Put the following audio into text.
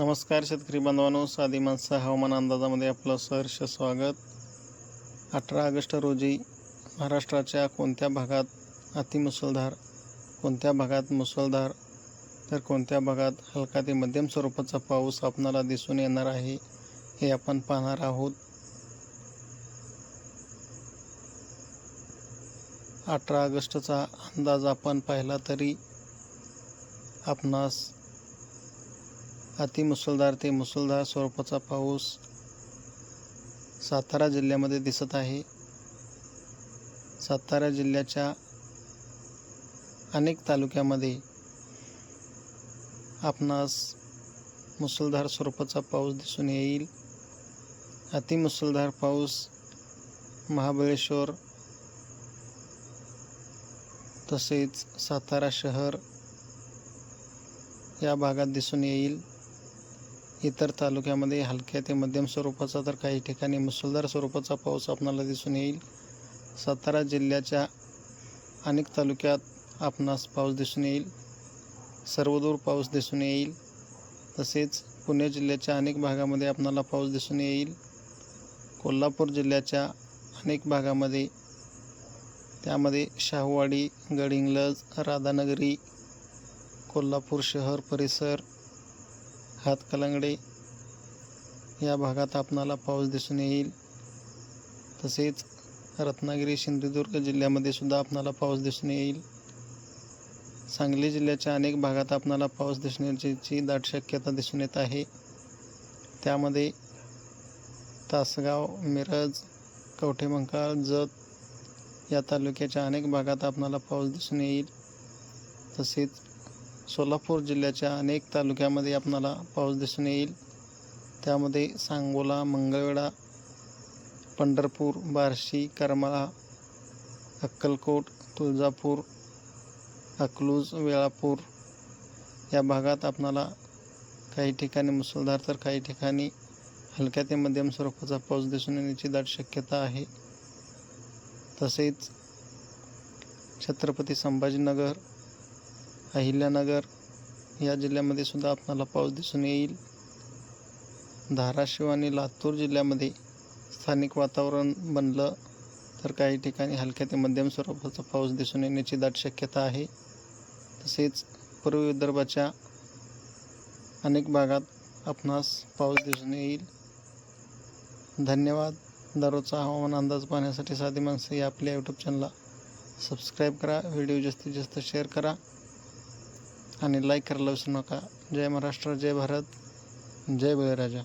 नमस्कार शेतकरी बांधवांनो साधी माणसं हवामान अंदाजामध्ये आपलं सहर्ष स्वागत. अठरा ऑगस्ट रोजी महाराष्ट्राच्या कोणत्या भागात अतिमुसळधार कोणत्या भागात मुसळधार तर कोणत्या भागात हलका ते मध्यम स्वरूपाचा पाऊस आपणाला दिसून येणार आहे हे आपण पाहणार आहोत. अठरा ऑगस्टचा अंदाज आपण पाहिला तरी आपणास अतिमुसळधार ते मुसळधार स्वरूपाचा पाऊस सातारा जिल्ह्यामध्ये दिसत आहे. सातारा जिल्ह्याच्या अनेक तालुक्यामध्ये आपणास मुसळधार स्वरूपाचा पाऊस दिसून येईल. अतिमुसळधार पाऊस महाबळेश्वर तसेच सातारा शहर या भागात दिसून येईल. इतर तालुक्यामध्ये हलक्या ते मध्यम स्वरूपाचा तर काही ठिकाणी मुसळधार स्वरूपाचा पाऊस आपणाला दिसून येईल. सातारा जिल्ह्याच्या अनेक तालुक्यात आपणास पाऊस दिसून येईल. सर्वदूर पाऊस दिसून येईल. तसेच पुणे जिल्ह्याच्या अनेक भागामध्ये आपणाला पाऊस दिसून येईल. कोल्हापूर जिल्ह्याच्या अनेक भागामध्ये त्यामध्ये शाहूवाडी गडिंग्लज राधानगरी कोल्हापूर शहर परिसर हातकलंगडे या भागात आपणाला पाऊस दिसून येईल. तसेच रत्नागिरी सिंधुदुर्ग जिल्ह्यामध्ये सुद्धा आपणाला पाऊस दिसून येईल. सांगली जिल्ह्याच्या अनेक भागात आपणाला पाऊस दिसण्याची दाट शक्यता दिसून येत आहे. त्यामध्ये तासगाव मिरज कवठेमंकाळ जत या तालुक्याच्या अनेक भागात आपणाला पाऊस दिसून येईल. तसेच सोलापूर जिल्ह्याच्या अनेक तालुक्यामध्ये आपणाला पाऊस दिसून येईल. त्यामध्ये सांगोला मंगळवेढा पंढरपूर बार्शी करमाळा अक्कलकोट तुळजापूर अकलूज वेळापूर या भागात आपणाला काही ठिकाणी मुसळधार तर काही ठिकाणी हलक्या ते मध्यम स्वरूपाचा पाऊस दिसून येण्याची दाट शक्यता आहे. तसेच छत्रपती संभाजीनगर अहिल्यानगर या जिल्ह्यामध्ये सुद्धा आपणाला पाऊस दिसून येईल. धाराशिव आणि लातूर जिल्ह्यामध्ये स्थानिक वातावरण बनलं तर काही ठिकाणी हलक्या ते मध्यम स्वरूपाचा पाऊस दिसून येण्याची दाट शक्यता आहे. तसेच पूर्व विदर्भाच्या अनेक भागात आपणास पाऊस दिसून येईल. धन्यवाद. दररोजचा हवामान अंदाज पाहण्यासाठी साधी माणसं या आपल्या यूट्यूब चॅनलला सबस्क्राईब करा. व्हिडिओ जास्तीत जास्त शेअर करा. आणि लाईक करायला विसरू नका. जय महाराष्ट्र जय भारत जय बळीराजा.